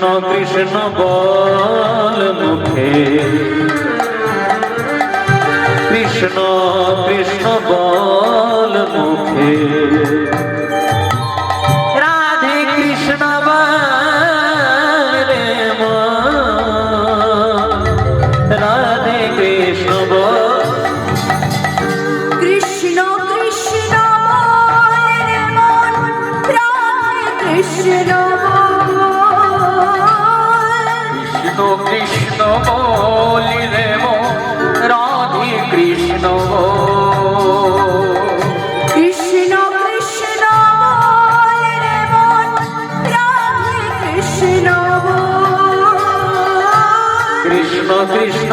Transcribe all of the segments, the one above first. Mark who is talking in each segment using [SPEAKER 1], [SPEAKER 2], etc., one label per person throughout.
[SPEAKER 1] কৃষ্ণ কৃষ্ণ বল মুখে। কৃষ্ণ কৃষ্ণ বল মুখে। কৃষ্ণ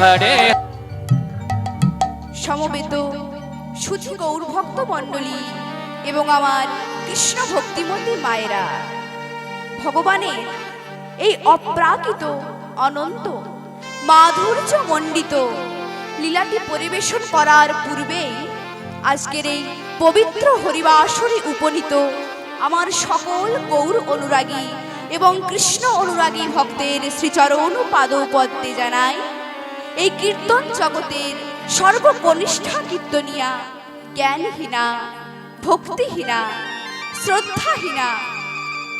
[SPEAKER 1] हरे
[SPEAKER 2] সমবেত সুধী গৌর ভক্ত মণ্ডলী এবং আমার কৃষ্ণ ভক্তিমতী মায়েরা, ভগবানের এই অপ্রাকৃত, অনন্ত, মাধুর্য মণ্ডিত লীলাটি পরিবেশন করার পূর্বেই আজকের এই পবিত্র হরিবাসরে উপনীত আমার সকল গৌর অনুরাগী এবং কৃষ্ণ অনুরাগী ভক্তের শ্রীচরণ পাদপদ্মে জানাই এই কীর্তন জগতের সর্বকনিষ্ঠা কীর্তনিয়া, জ্ঞানহীনা, ভক্তিহীনা, শ্রদ্ধাহীনা,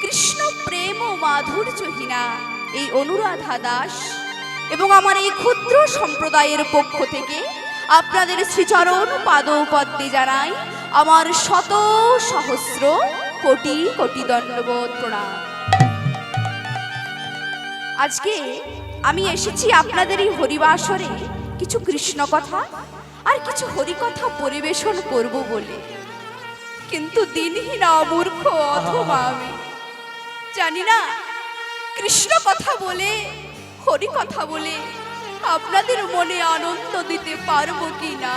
[SPEAKER 2] কৃষ্ণ প্রেম ও মাধুর্যহীনা এই অনুরাধা দাস এবং আমার এই ক্ষুদ্র সম্প্রদায়ের পক্ষ থেকে আপনাদের শ্রীচরণ পাদপদ্মে জানাই আমার শত সহস্র কোটি কোটি দণ্ডবোধ প্রণাম। আজকে আমি এসেছি আপনাদের এই হরিবাসরে। কিছু কৃষ্ণ কথা আর কিছু হরিকথা পরিবেশন করব বলে। কিন্তু দিনহীন অমূর্খ অথবা আমি। জানি না কৃষ্ণ কথা বলে হরি কথা বলে আপনাদের মনে আনন্দ দিতে পারব কি না?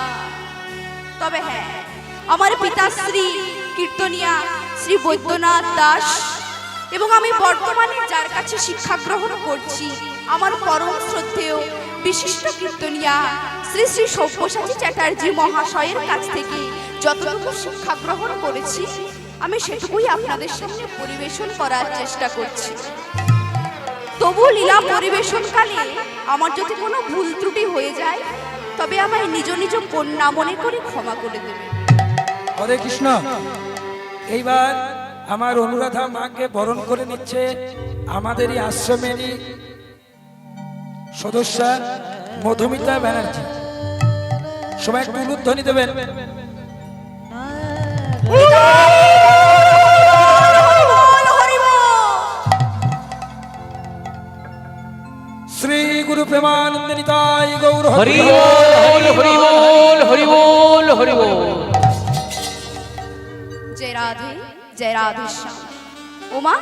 [SPEAKER 2] তবে হ্যাঁ আমার পিতাশ্রী কীর্তনিয়া শ্রী বৈদ্যনাথ দাস এবং আমি বর্তমানে যার কাছে শিক্ষা গ্রহণ করছি আমার পরম শ্রদ্ধেয় বিশিষ্ট কীর্তনিয়া শ্রী শ্রী সব্যসাচী চ্যাটার্জি মহাশয়ের কাছ থেকে যতটুকু শিক্ষা গ্রহণ করেছি, আমি সেটুকুই আপনাদের সামনে পরিবেশন করার চেষ্টা করছি। তবু লীলা পরিবেশনকালে আমার যদি কোনো ভুল ত্রুটি হয়ে যায়, তবে আমায় নিজ নিজ কন্যা মনে করে ক্ষমা করে দেবে
[SPEAKER 3] হরে কৃষ্ণ। এইবার আমার অনুরাধা মাকে বরণ করে নিচ্ছে আমাদেরই আশ্রমেরই সদস্যা মধুমিতা ব্যানার্জি সবাই একটু উলুধ্বনি দেবেন। শ্রী গুরু প্রেমানন্দিনী তাই গৌর
[SPEAKER 1] হরি বল হরি বল হরি বল হরি বল
[SPEAKER 2] জয় রাধে জয় রাধে শ্যাম। ওমা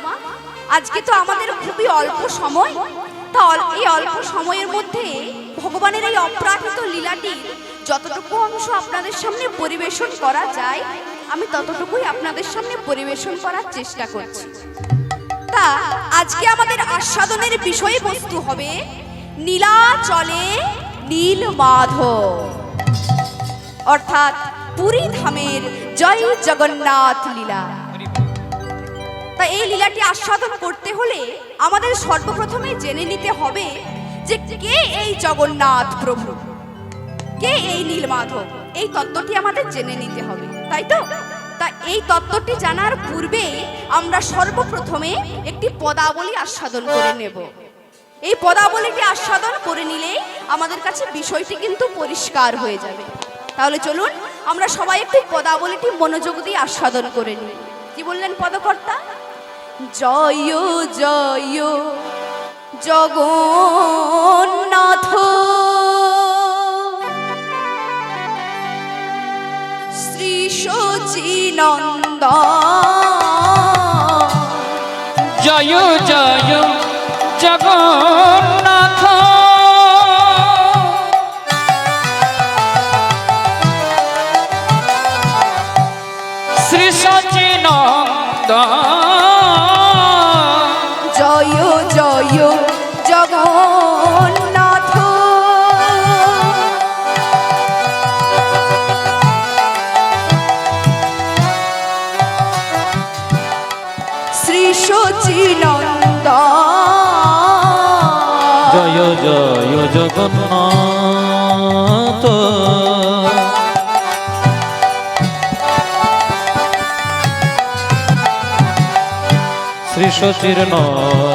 [SPEAKER 2] আজকে তো আমাদের খুবই অল্প সময় তা এই অল্প সময়ের মধ্যে ভগবানের এই অপ্রাকৃত লীলাটির যতটুকু অংশ আপনাদের সামনে পরিবেশন করা যায়, আমি ততটুকুই আপনাদের সামনে পরিবেশন করার চেষ্টা করছি। তা আজকে আমাদের আস্বাদনের বিষয়বস্তু হবে নীলাচলে নীল মাধব অর্থাৎ পুরী ধামের জয় জগন্নাথ লীলা। তা এই লীলাটি আস্বাদন করতে হলে আমাদের সর্বপ্রথমে জেনে নিতে হবে যে কে এই জগন্নাথ প্রভু? কে এই নীলমাধব এই তত্ত্বটি আমাদের জেনে নিতে হবে, তাই তো? তা এই তত্ত্বটি জানার পূর্বে আমরা সর্বপ্রথমে একটি পদাবলী আস্বাদন করে নেব। এই পদাবলীটি আস্বাদন করে নিলে আমাদের কাছে বিষয়টি কিন্তু পরিষ্কার হয়ে যাবে। তাহলে চলুন, আমরা সবাই একটু পদাবলীটি মনোযোগ দিয়ে আস্বাদন করে নিই। কি বললেন পদকর্তা? জয় জয় জগন্নাথ। শ্রী সচিনন্দ
[SPEAKER 1] জয় জয় জগন্নাথ।
[SPEAKER 2] জগন্নাথ। শ্রী
[SPEAKER 1] সচির নন্দ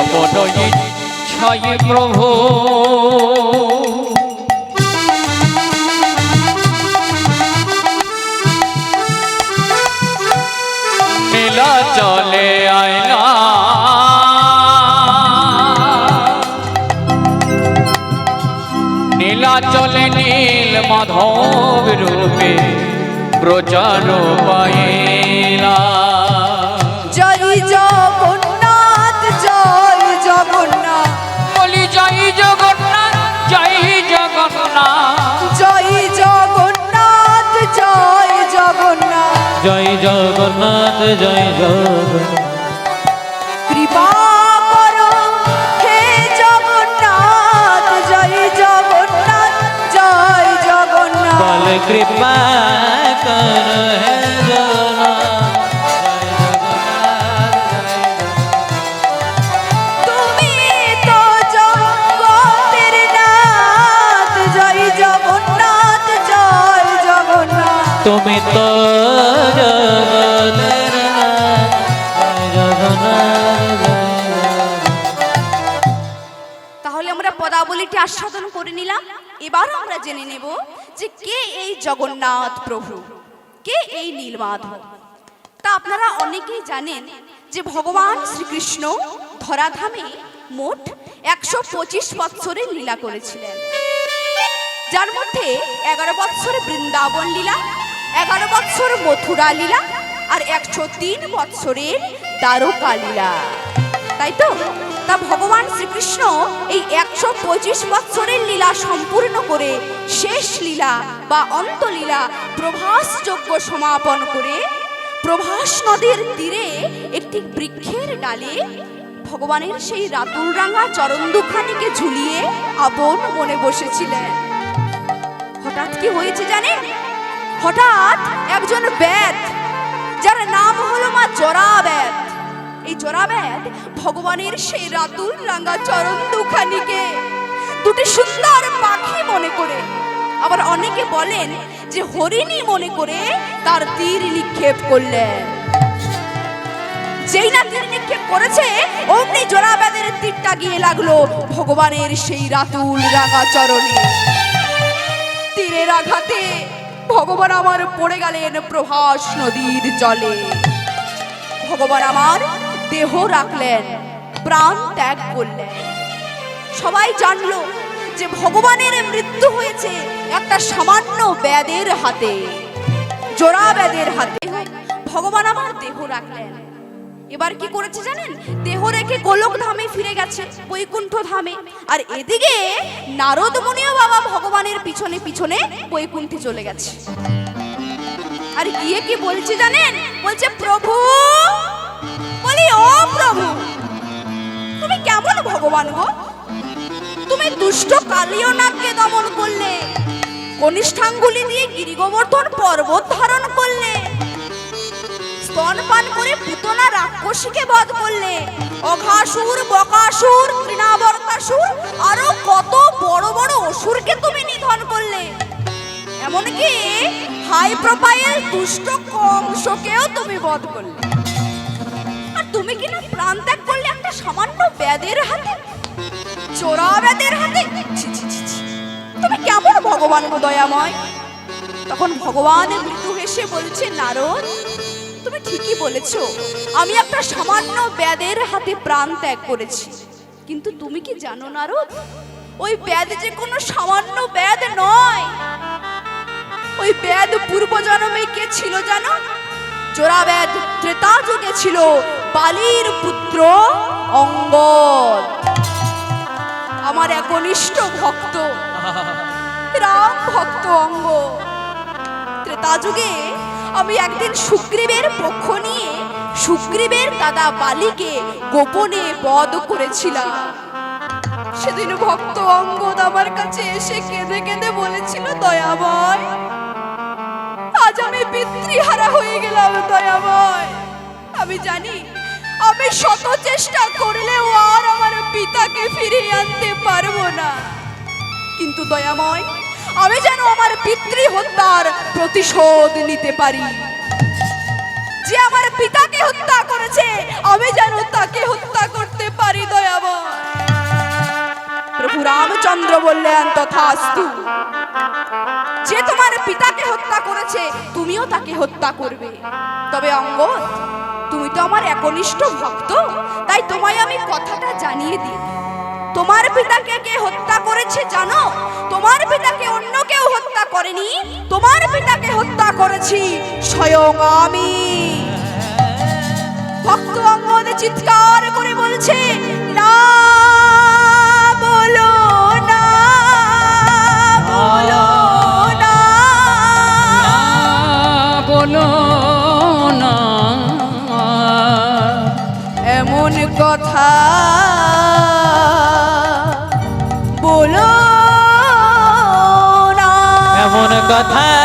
[SPEAKER 2] আপন
[SPEAKER 1] ইচ্ছায় প্রভু। নীলা চলে আয়না। চলে নীল মাধব রূপে প্রচার পাইলা।
[SPEAKER 2] জগন্নাথ জয় জগন্নাথ।
[SPEAKER 1] कृपा कर है
[SPEAKER 2] তুমি তো তাহলে আমরা পদাবলীটি আস্বাদন করে নিলাম। এবার আমরা জেনে নেব যে কে এই জগন্নাথ প্রভু? কে এই নীলমাধব? তা আপনারা অনেকেই জানেন যে ভগবান শ্রীকৃষ্ণ ধরাধামে মোট একশো পঁচিশ বৎসরের লীলা করেছিলেন। যার মধ্যে এগারো বৎসর বৃন্দাবন লীলা এগারো বৎসর মথুরা লীলা আর একশো তিন বৎসরের দ্বারকা লীলা। তাই তো? তা ভগবান শ্রীকৃষ্ণ এই একশো পঁচিশ বৎসরের লীলা সম্পূর্ণ করে শেষ লীলা বা অন্তলীলা প্রভাস যজ্ঞ সমাপন করে প্রভাস নদীর তীরে একটি বৃক্ষের ডালে ভগবানের সেই রাতুল রাঙা চরণ দুখানিকে ঝুলিয়ে আপন মনে বসেছিলেন। হঠাৎ কি হয়েছে জানেন? হঠাৎ একজন বেদ, যার নাম হলো মা জরা বেদ এই জরা বেদ ভগবানের সেই রাতুল রাঙ্গা চরণ দুখানিকে দুটি সুন্দর পাখি মনে করে। আবার অনেকে বলেন যে হরিণী মনে করে তার তীর নিক্ষেপ করলেন যেই না তীর নিক্ষেপ করেছে, অমনি জোড়া বেদের তীরটা গিয়ে লাগল ভগবানের সেই রাতুল রাঙা চরণে। তীরের আঘাতে ভগবান আমার পড়ে গেলেন প্রভাস নদীর জলে। ভগবান আমার দেহ রাখলেন, প্রাণ ত্যাগ করলেন। সবাই জানল যে ভগবানের মৃত্যু হয়েছে একটা সামান্য ব্যাদের হাতে, জোড়া ব্যাদের হাতে। ভগবান আমার দেহ রাখলেন। এবার কি করেছে জানেন? দেহ রেখে গোলক ধামে ফিরে গেছে, বৈকুণ্ঠ ধামে। আর এদিকে নারদ মুনিও বাবা ভগবানের পিছনে পিছনে বৈকুণ্ঠে চলে গেছে। আর গিয়ে কি বলছে জানেন? বলছে, প্রভু! বলি, ও প্রভু! তুমি কেমন ভগবান গো? তুমি দুষ্ট কালীয় নাগকে দমন করলে, কনিষ্ঠাঙ্গুলি দিয়ে গিরিগোবর্ধন পর্বত ধারণ করলে স্তনপান করে পুতনা রাক্ষসীকে বধ করলে। অঘাসুর, বকাসুর, তৃণাবর্তাসুর, আরও কত বড় বড় অসুরকে তুমি নিধন করলে। এমনকি হাই প্রোফাইল দুষ্ট কংসকেও তুমি বধ করলে। আর তুমি কি না প্রাণ ত্যাগ করলে একটা সামান্য ব্যাদের হাতে? চোরা ব্যাদের হাতে। তুমি কেমন ভগবান দয়াময়? তখন ভগবান মৃত্যু হেসে বলছে, নারদ তুমি ঠিকই বলেছ। আমি একটা সামান্য ব্যাদের হাতে প্রাণ ত্যাগ করেছি। কিন্তু তুমি কি জানো নারদ? ওই ব্যাদ যে কোনো সামান্য ব্যাদ নয়। ওই ব্যাদ পূর্ব জন্মে কে ছিল জানো? জোড়া ব্যাদ ত্রেতা যুগে ছিল বালির পুত্র অঙ্গদ। আমার একনিষ্ঠ ভক্ত, রাম ভক্ত অঙ্গ ত্রেতা যুগে আমি একদিন সুগ্রীবের পক্ষ নিয়ে সুগ্রীবের দাদা বালিকে গোপনে বধ করেছিলাম। সেদিন ভক্ত অঙ্গদ আমার কাছে এসে কেঁদে কেঁদে বলেছিল, দয়াময়, আজ আমি পিতৃহারা হয়ে গেলাম, দয়াময়। আমি জানি, আমি শত চেষ্টা করলেও আর আমার পিতাকে ফিরিয়ে আনতে পারব না। কিন্তু দয়াময় আমি যেন আমার পিতৃ হত্যার প্রতিশোধ নিতে পারি। যে আমার পিতাকে হত্যা করেছে, আমি যেন তাকে হত্যা করতে পারি দয়াময় প্রভু রামচন্দ্র বললেন, তথাস্তু। যে তোমার পিতাকে হত্যা করেছে, তুমিও তাকে হত্যা করবে। তবে অঙ্গদ, তুমি তো আমার একনিষ্ঠ ভক্ত, তাই তোমায় আমি কথাটা জানিয়ে দিই। তোমার পিতাকে কে হত্যা করেছে জানো? তোমার পিতাকে অন্য কেউ হত্যা করেনি। তোমার পিতাকে হত্যা করেছি স্বয়ং আমি। ভক্ত অঙ্গদে চিৎকার করে বলছে কথা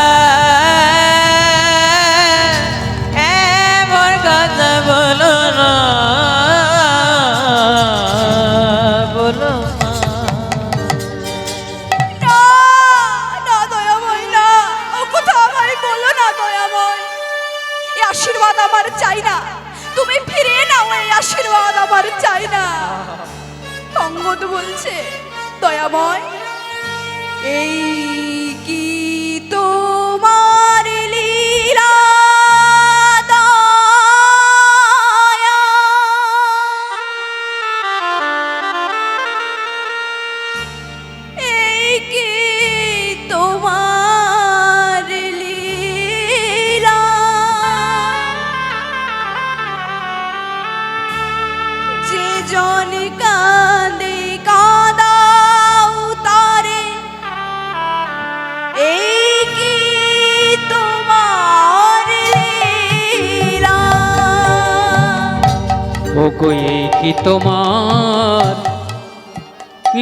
[SPEAKER 1] কই কি তোমার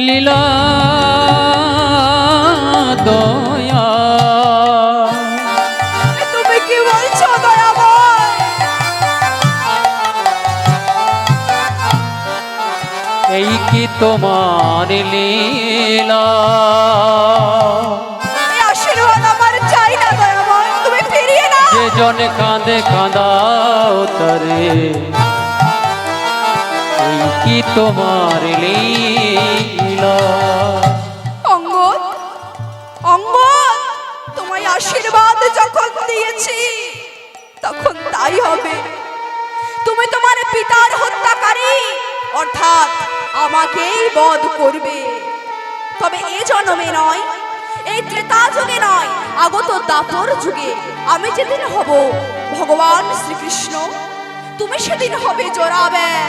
[SPEAKER 1] লীলা দয়া।
[SPEAKER 2] তুমি কি বলছো দয়াময়?
[SPEAKER 1] এই কি তোমার লীলা? জন কাঁদে কাঁদাও তরে। এই কি তোমার
[SPEAKER 2] অঙ্গদ অঙ্গদ, তোমায় আশীর্বাদ যখন দিয়েছি, তখন তাই হবে। তুমি তোমার পিতার হত্যাকারী, অর্থাৎ আমাকেই বধ করবে। তবে এ জন্মে নয়, এই ত্রেতা যুগে নয়, আগত দাপর যুগে আমি যেদিন হব ভগবান শ্রীকৃষ্ণ, তুমি সেদিন হবে জোরাবেন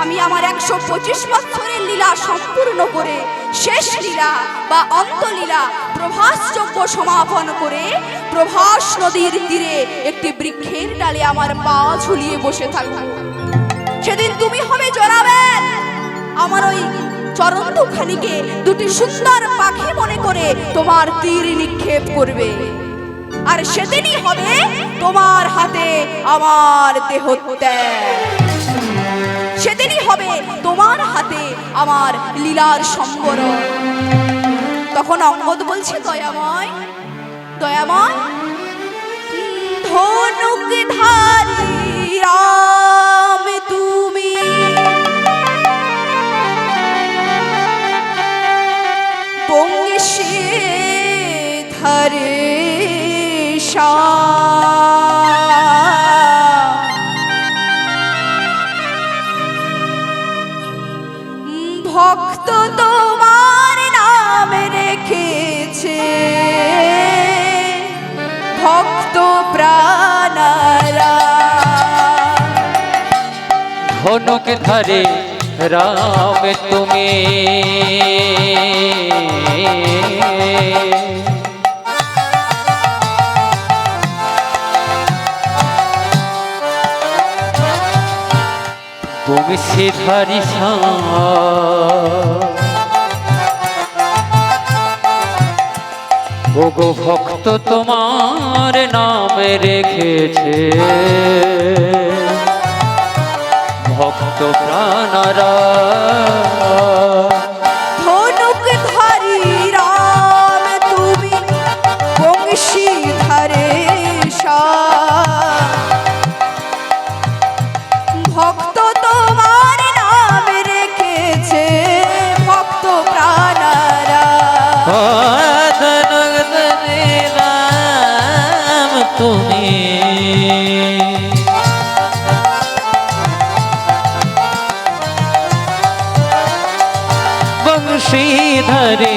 [SPEAKER 2] আমি আমার একশো পঁচিশ বছরের লীলা সম্পূর্ণ করে শেষ লীলা বা অন্তলীলা প্রভাসযোগ্য সমাপন করে প্রভাস নদীর তীরে একটি বৃক্ষের ডালে আমার পা ঝুলিয়ে বসে থাকব। সেদিন তুমি হবে জড়াবেন আমার ওই চরণ দুটি সুন্দর পাখি মনে করে তোমার তীর নিক্ষেপ করবে। আর সেদিনই হবে তোমার হাতে আমার দেহ সেদিনই হবে তোমার হাতে আমার লীলার সম্বরণ। তখন অঙ্গদ বলছে, দয়াময় দয়াময়, ধনুক ধারি রাম তুমি। শ্যাম ভক্ত তোমার নাম রেখেছে। ভক্ত প্রাণারা।
[SPEAKER 1] ধরে রাম তুমি। তুমি সিধারি গো ভক্ত তোমার নামে রেখেছে। ভক্ত প্রাণরা
[SPEAKER 2] তুমি।
[SPEAKER 1] বংশীধরে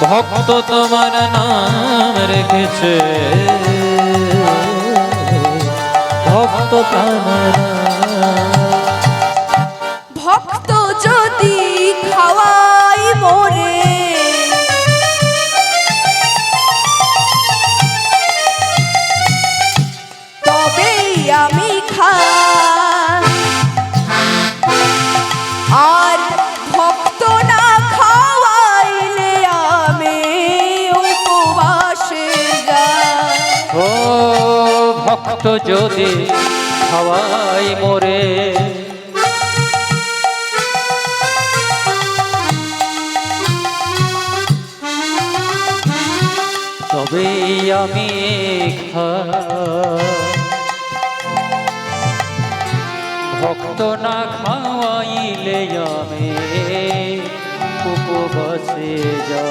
[SPEAKER 1] ভক্ত তোমার নাম রেখেছে। ভক্ত প্রাণরা
[SPEAKER 2] যদি খাওয়াই মোরে। তবেই আমি ভক্ত না খাওয়াইলে আমি উপবাসে যা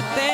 [SPEAKER 4] তুমি